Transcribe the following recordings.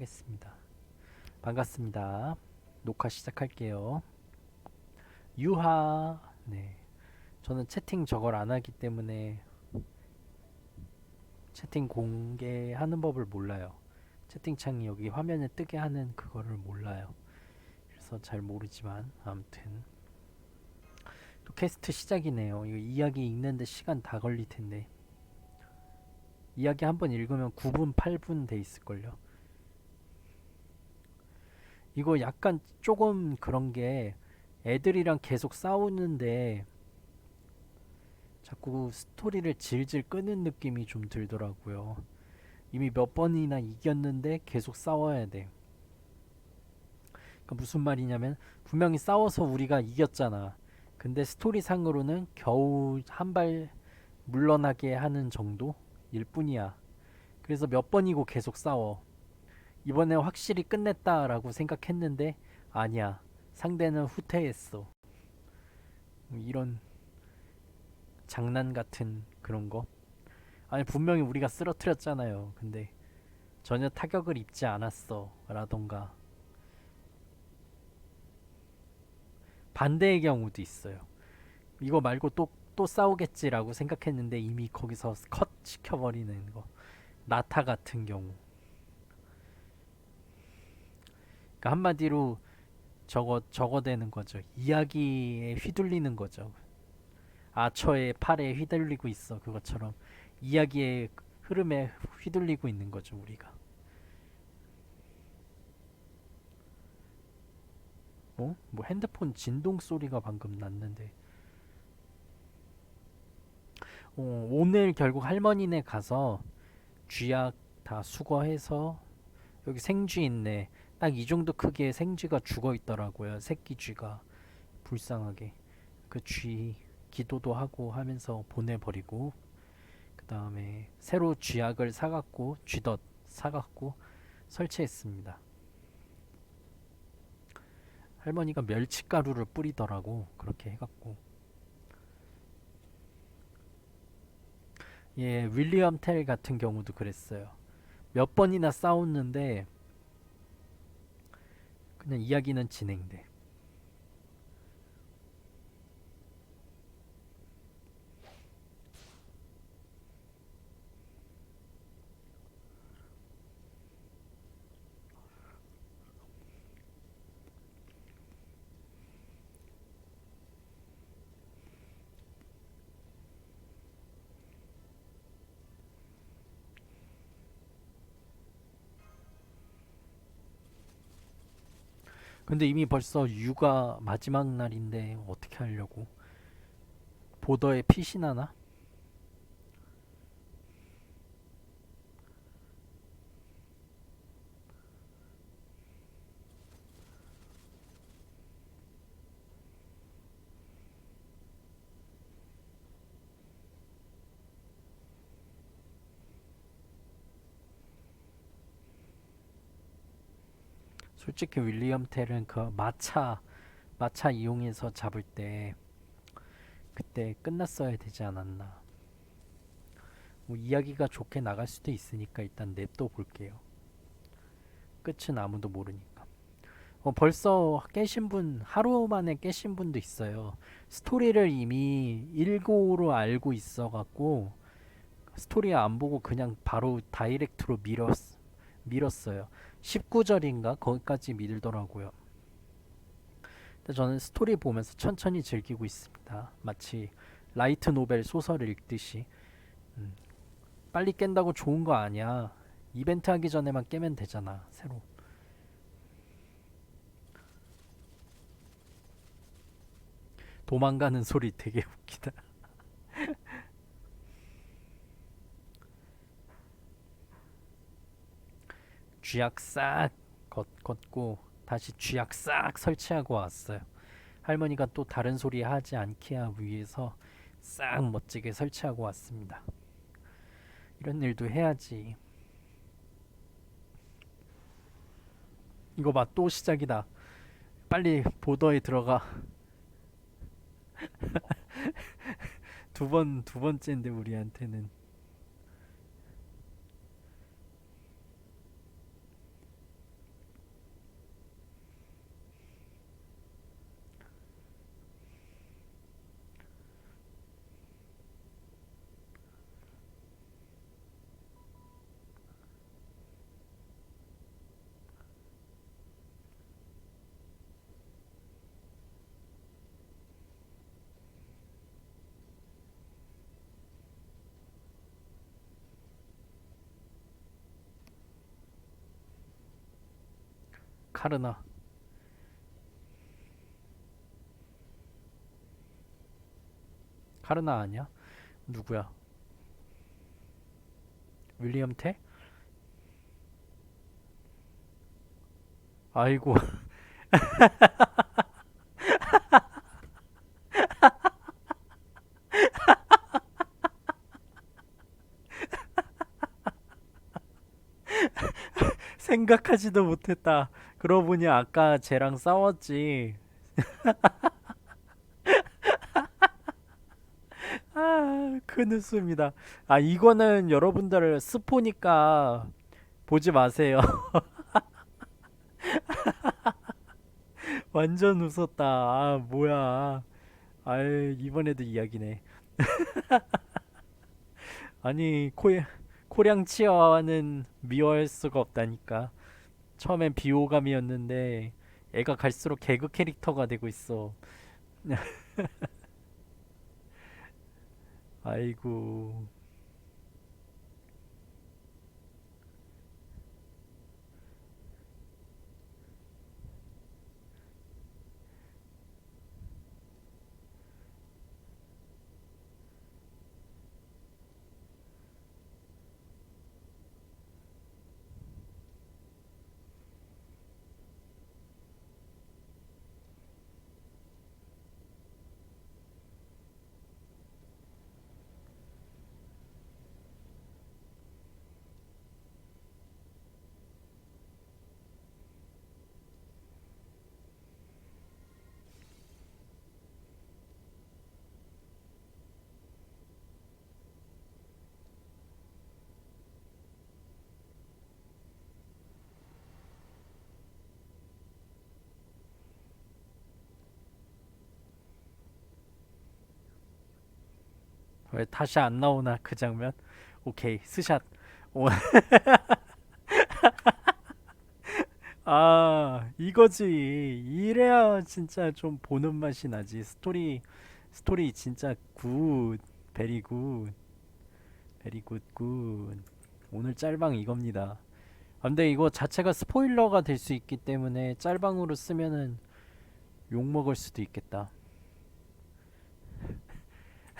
하겠습니다. 반갑습니다. 녹화 시작할게요. 유하. 네. 저는 채팅 저걸 안 하기 때문에 채팅 공개하는 법을 몰라요. 채팅창이 여기 화면에 뜨게 하는 그거를 몰라요. 그래서 잘 모르지만 아무튼 또 캐스트 시작이네요. 이거 이야기 읽는데 시간 다 걸릴 텐데. 이야기 한번 읽으면 9분, 8분 돼 있을걸요. 이거 약간 조금 그런 게 애들이랑 계속 싸우는데 자꾸 스토리를 질질 끄는 느낌이 좀 들더라고요. 이미 몇 번이나 이겼는데 계속 싸워야 돼. 그러니까 무슨 말이냐면 분명히 싸워서 우리가 이겼잖아. 근데 스토리상으로는 겨우 한 발 물러나게 하는 정도일 뿐이야. 그래서 몇 번이고 계속 싸워. 이번에 확실히 끝냈다라고 생각했는데 아니야. 상대는 후퇴했어. 이런 장난 같은 그런 거. 아니 분명히 우리가 쓰러뜨렸잖아요. 근데 전혀 타격을 입지 않았어. 라던가 반대의 경우도 있어요. 이거 말고 또, 또 싸우겠지라고 생각했는데 이미 거기서 컷 시켜버리는 거. 나타 같은 경우. 그러니까 한마디로 저거, 저거 되는 거죠. 이야기에 휘둘리는 거죠. 아처의 팔에 휘둘리고 있어. 그것처럼. 이야기의 흐름에 휘둘리고 있는 거죠, 우리가. 어? 뭐 핸드폰 진동 소리가 방금 났는데. 어, 오늘 결국 할머니네 가서 쥐약 다 수거해서 여기 생쥐 있네. 딱 이 정도 크기의 생쥐가 죽어 있더라고요. 새끼 쥐가 불쌍하게 그 쥐 기도도 하고 하면서 보내버리고 그 다음에 새로 쥐약을 사갖고 쥐덫 사갖고 설치했습니다. 할머니가 멸치가루를 뿌리더라고 그렇게 해갖고 예 윌리엄 텔 같은 경우도 그랬어요 몇 번이나 싸웠는데 그냥 이야기는 진행돼 근데 이미 벌써 육아 마지막 날인데 어떻게 하려고 보더에 핏이 나나? 솔직히 윌리엄 텔은 그 마차 마차 이용해서 잡을 때 그때 끝났어야 되지 않았나. 뭐 이야기가 좋게 나갈 수도 있으니까 일단 냅둬 볼게요. 끝은 아무도 모르니까. 어, 벌써 깨신 분 하루 만에 깨신 분도 있어요. 스토리를 이미 1고로 알고 있어갖고 스토리 안 보고 그냥 바로 다이렉트로 밀었 밀었어요. 19절인가 거기까지 밀더라고요. 근데 저는 스토리 보면서 천천히 즐기고 있습니다. 마치 라이트 노벨 소설을 읽듯이 음, 빨리 깬다고 좋은 거 아니야. 이벤트 하기 전에만 깨면 되잖아. 새로. 도망가는 소리 되게 웃기다. 쥐약 싹 걷, 걷고 다시 쥐약 싹 설치하고 왔어요. 할머니가 또 다른 소리 하지 않게 하기 위해서 싹 멋지게 설치하고 왔습니다. 이런 일도 해야지. 이거 봐, 또 시작이다. 빨리 보더에 들어가. 두 번, 두 번째인데, 우리한테는. 카르나. 카르나 아니야? 누구야? 윌리엄 테? 아이고. 생각하지도 못했다. 그러고 보니 아까 쟤랑 싸웠지. 아, 큰 웃음이다. 아, 이거는 여러분들 스포니까 보지 마세요. 완전 웃었다. 아, 뭐야. 아이, 이번에도 이야기네. 아니, 코, 코량 치어와는 미워할 수가 없다니까. 처음엔 비호감이었는데 애가 갈수록 개그 캐릭터가 되고 있어. 아이고. 왜 다시 안 나오나 그 장면? 오케이 스샷. 오. 아 이거지. 이래야 진짜 좀 보는 맛이 나지. 스토리 스토리 진짜 굿. 베리 굿. 베리 굿 굿. 오늘 짤방 이겁니다. 아, 근데 이거 자체가 스포일러가 될 수 있기 때문에 짤방으로 쓰면은 욕 먹을 수도 있겠다.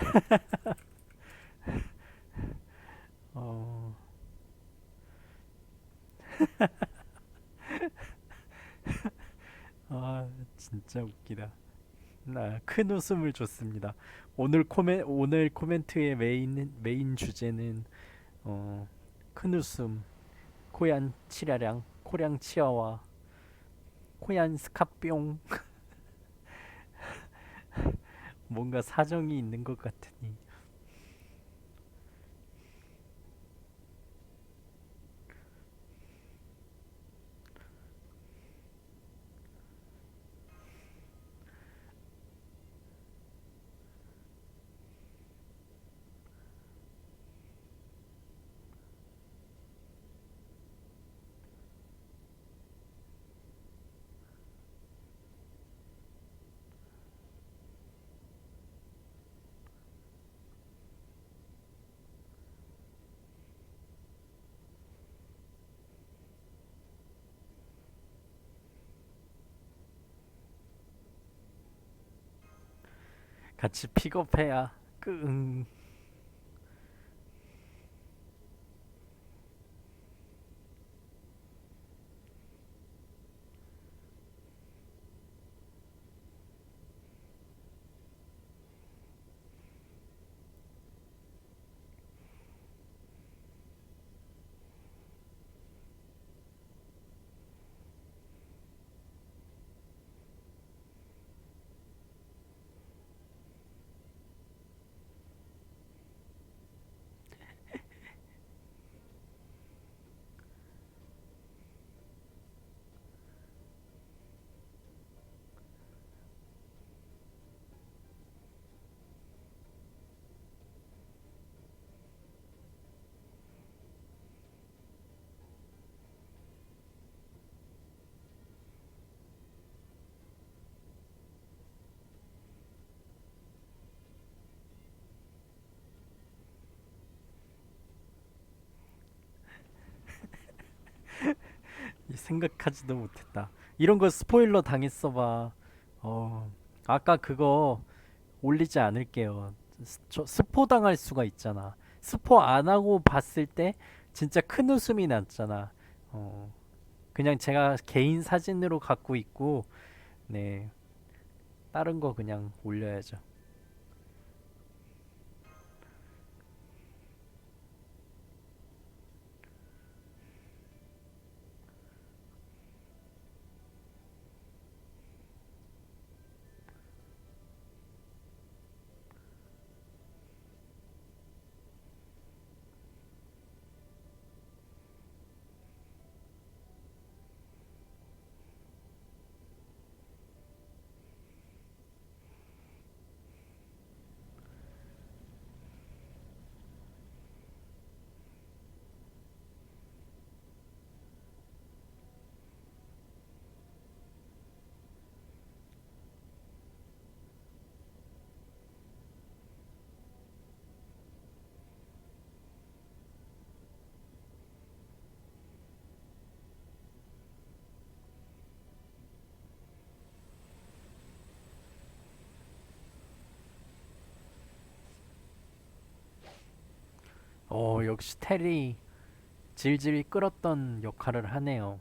어. 아, 진짜 웃기다. 나큰 웃음을 줬습니다. 오늘 코멘 오늘 코멘트의 메인 메인 주제는 어, 큰 웃음, 코얀 치라량, 코량 치아와, 코얀 스카뿅. 뭔가 사정이 있는 것 같으니. 같이 픽업해야 끙. 생각하지도 못했다. 이런 거 스포일러 당했어 봐. 어, 아까 그거 올리지 않을게요. 스, 저 스포 당할 수가 있잖아. 스포 안 하고 봤을 때 진짜 큰 웃음이 났잖아. 어, 그냥 제가 개인 사진으로 갖고 있고, 네, 다른 거 그냥 올려야죠. 어, 역시 테리 질질 끌었던 역할을 하네요.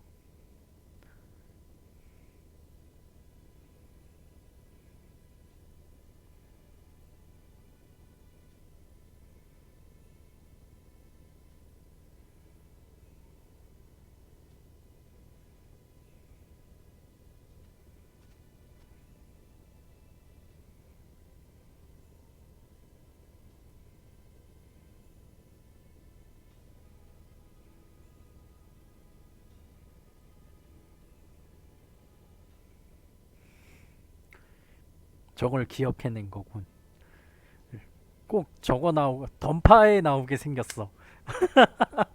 저걸 기억해낸 거군. 꼭 저거 나오고 던파에 나오게 생겼어.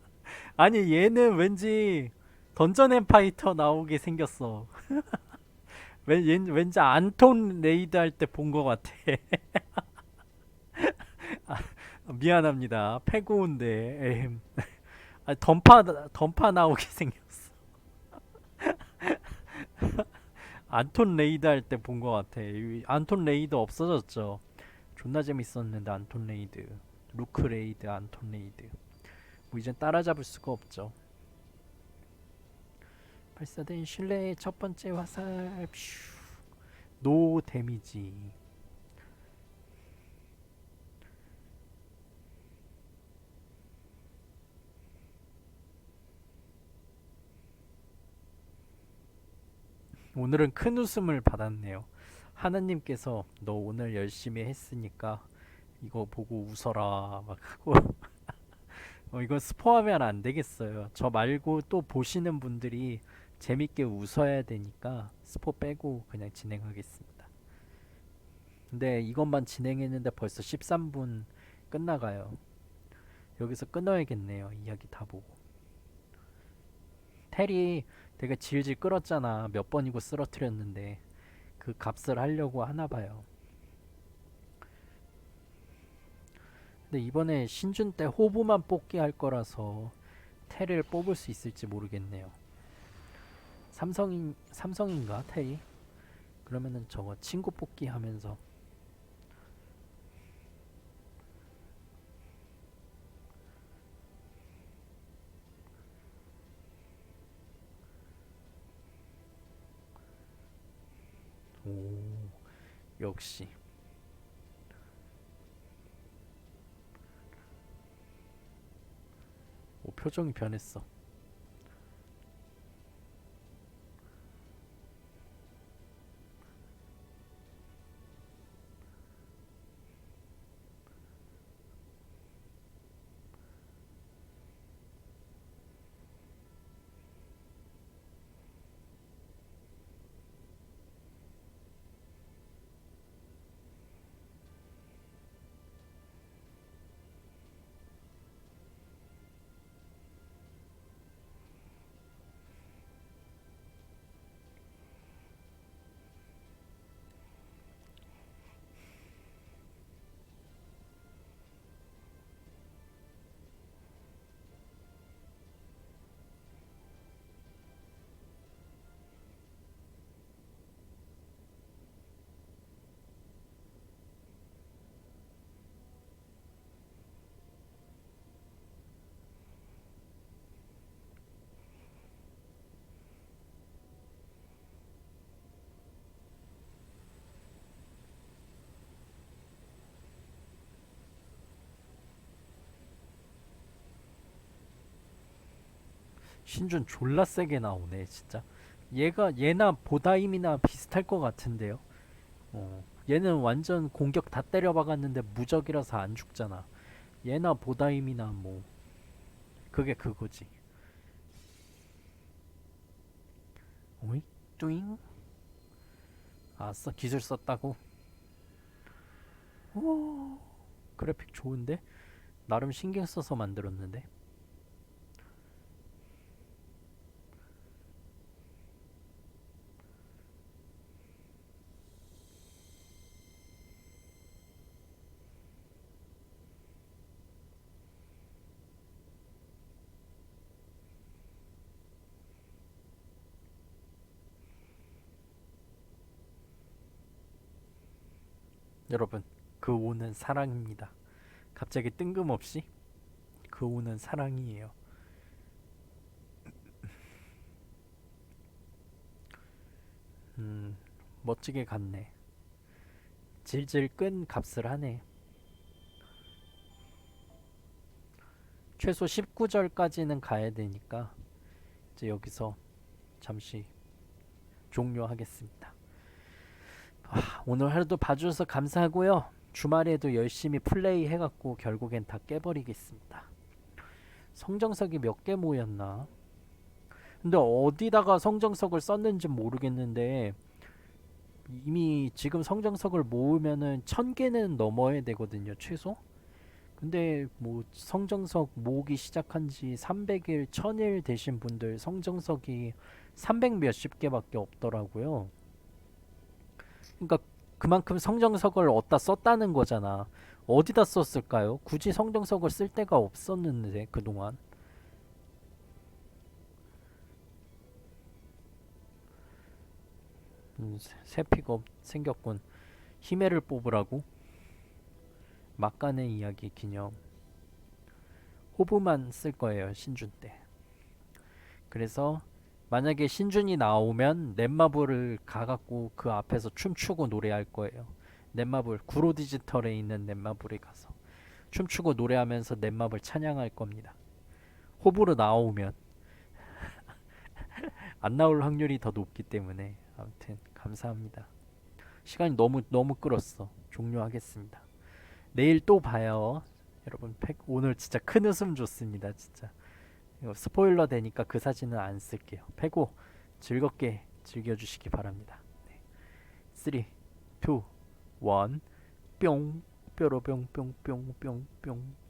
아니 얘는 왠지 던전 앤 파이터 나오게 생겼어. 왠, 왠, 왠지 안톤 레이드 할 때본거 같아. 아, 미안합니다. 패고운데. 아, 던파 던파 나오게 생겼어. 안톤 레이드 할 때본거 같아. 이 안톤 레이드 없어졌죠. 존나 재밌었는데 안톤 레이드, 루크 레이드, 안톤 레이드. 뭐 이젠 따라잡을 수가 없죠. 발사된 신뢰의 첫 번째 화살. 퓨. 노 데미지. 오늘은 큰 웃음을 받았네요. 하나님께서 너 오늘 열심히 했으니까 이거 보고 웃어라 막 하고 어, 이건 스포하면 안 되겠어요. 저 말고 또 보시는 분들이 재밌게 웃어야 되니까 스포 빼고 그냥 진행하겠습니다. 근데 이것만 진행했는데 벌써 13분 끝나가요. 여기서 끊어야겠네요. 이야기 다 보고. 테리 되게 질질 끌었잖아. 몇 번이고 쓰러뜨렸는데 그 값을 하려고 하나 봐요. 근데 이번에 신준 때 호부만 뽑기 할 거라서 테를 뽑을 수 있을지 모르겠네요. 삼성인 삼성인가 테리? 그러면은 저거 친구 뽑기 하면서 오 역시 오 표정이 변했어. 신준 졸라 세게 나오네 진짜. 얘가 얘나 보다임이나 비슷할 것 같은데요. 어 얘는 완전 공격 다 때려 박았는데 무적이라서 안 죽잖아. 얘나 보다임이나 뭐 그게 그거지. 오이 뚜잉. 아싸 기술 썼다고? 오 그래픽 좋은데? 나름 신경 써서 만들었는데 여러분 그 오는 사랑입니다. 갑자기 뜬금없이 그 오는 사랑이에요. 음 멋지게 갔네. 질질 끈 값을 하네. 최소 19절까지는 가야 되니까 이제 여기서 잠시 종료하겠습니다. 아, 오늘 하루도 봐주셔서 감사하고요. 주말에도 열심히 플레이 해갖고 결국엔 다 깨버리겠습니다. 성정석이 몇 개 모였나? 근데 어디다가 성정석을 썼는지 모르겠는데 이미 지금 성정석을 모으면은 천 개는 넘어야 되거든요, 최소. 근데 뭐 성정석 모으기 시작한 지 300일, 1000일 되신 분들 성정석이 300 몇십 개밖에 없더라고요. 그러니까 그만큼 성정석을 어디다 썼다는 거잖아. 어디다 썼을까요? 굳이 성정석을 쓸 데가 없었는데 그동안. 음, 새- 없- 생겼군. 히메를 뽑으라고? 막간의 이야기 기념. 호브만 쓸 거예요 신준 때. 그래서 만약에 신준이 나오면 넷마블을 가갖고 그 앞에서 춤추고 노래할 거예요. 넷마블 구로 디지털에 있는 넷마블에 가서 춤추고 노래하면서 넷마블 찬양할 겁니다. 호불호 나오면 안 나올 확률이 더 높기 때문에 아무튼 감사합니다. 시간이 너무 너무 끌었어. 종료하겠습니다. 내일 또 봐요. 여러분 팩 오늘 진짜 큰 웃음 줬습니다. 진짜. 이거 스포일러 되니까 그 사진은 안 쓸게요. 패고 즐겁게 즐겨주시기 바랍니다. 네. 3, 2, 1, 뿅 뾰로뿅 뿅 뿅 뿅 뿅